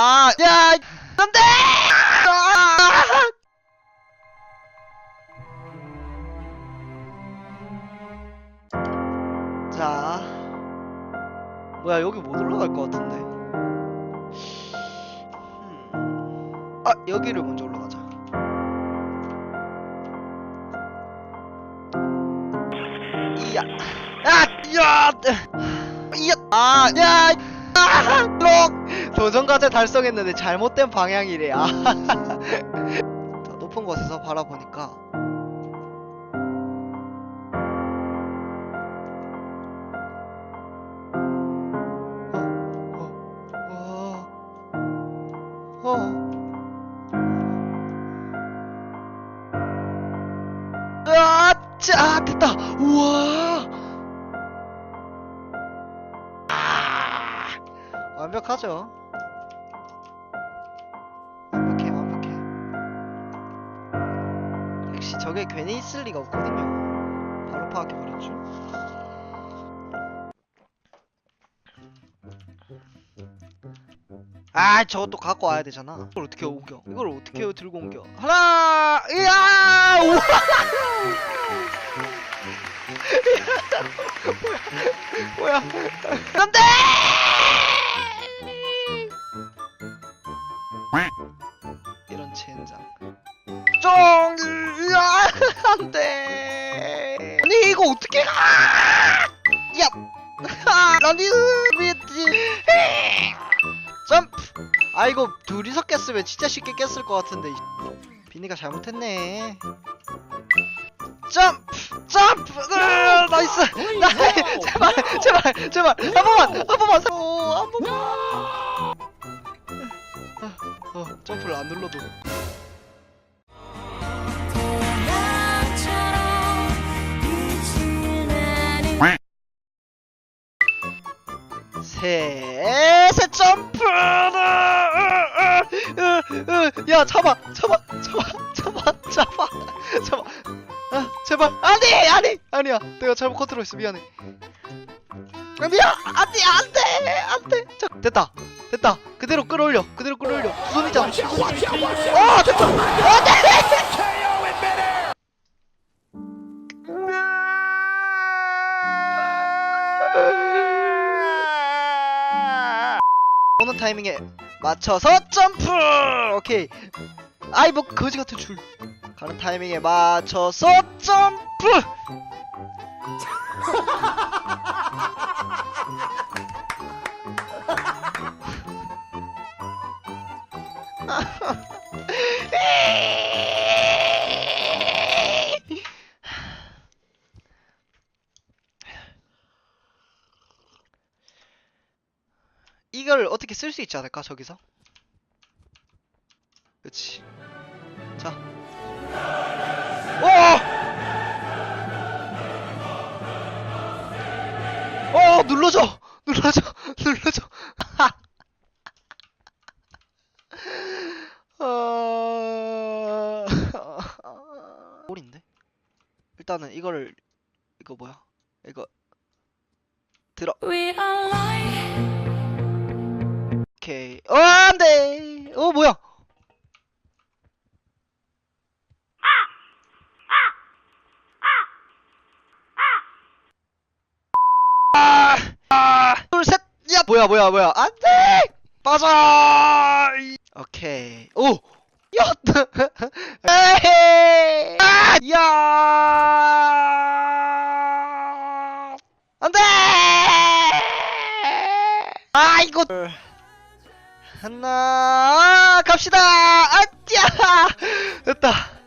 아, 야, 안 돼! 아! 자, 뭐야 여기 못 올라갈 것 같은데. 음. 아, 여기를 먼저 올라가자. 이야, 아, 야, 이야, 아, 야, 아, 록 도전 과제 달성했는데 잘못된 방향이래. 아, 자, 높은 곳에서 바라보니까. 어, 어, 어. 아, 짜, 됐다. 우와. 완벽하죠. 완벽해, 완벽해. 역시 저게 괜히 있을 리가 없거든요. 바로 파악해버렸죠. 아, 저것도 갖고 와야 되잖아. 이걸 어떻게 옮겨? 이걸 어떻게 들고 옮겨? 하나, 이야, 우와! 뭐야? 안돼! 젠장. 쫑! 야, 안돼! 아니 이거 어떻게 가? 야, 아, 라니 미지. 점프. 아 이거 둘이서 깼으면 진짜 쉽게 깼을 것 같은데. 비니가 잘못했네. 점프, 점프. 으, 나이스. 나 제발, 제발, 제발 한 번만, 한 번만, 점프를 안 눌러도. 셋, 점프! 야, 잡아, 잡아, 잡아, 잡아, 잡아, 잡아. 아, 제발. 아니, 아니, 아니야. 내가 잘못 컨트롤했어. 미안해. 아, 미안, 안돼, 안돼, 안돼. 자, 됐다, 됐다. 그대로 끌어올려, 그대로 끌어올려. 두 손이. 어, 됐다. 안돼. 오는 타이밍에 맞춰서 점프! 오케이. 아이 뭐 거지 같은 줄. 가는 타이밍에 맞춰서 점프! 이걸 어떻게 쓸 수 있지 않을까 저기서? 그치. 자. 오! 어 눌러줘! 눌러줘! 눌러줘! 아... 꼴인데? 일단은 이거를 이거 뭐야? 이거 들어. 오케이. 어 안 돼. 어 뭐야? 아, 아, 둘 셋. 야 뭐야 뭐야 뭐야. 안 돼! 빠져! 이- 오케이. 아, 야! 안 돼! 아 이거 하나 갑시다! 아짜 됐다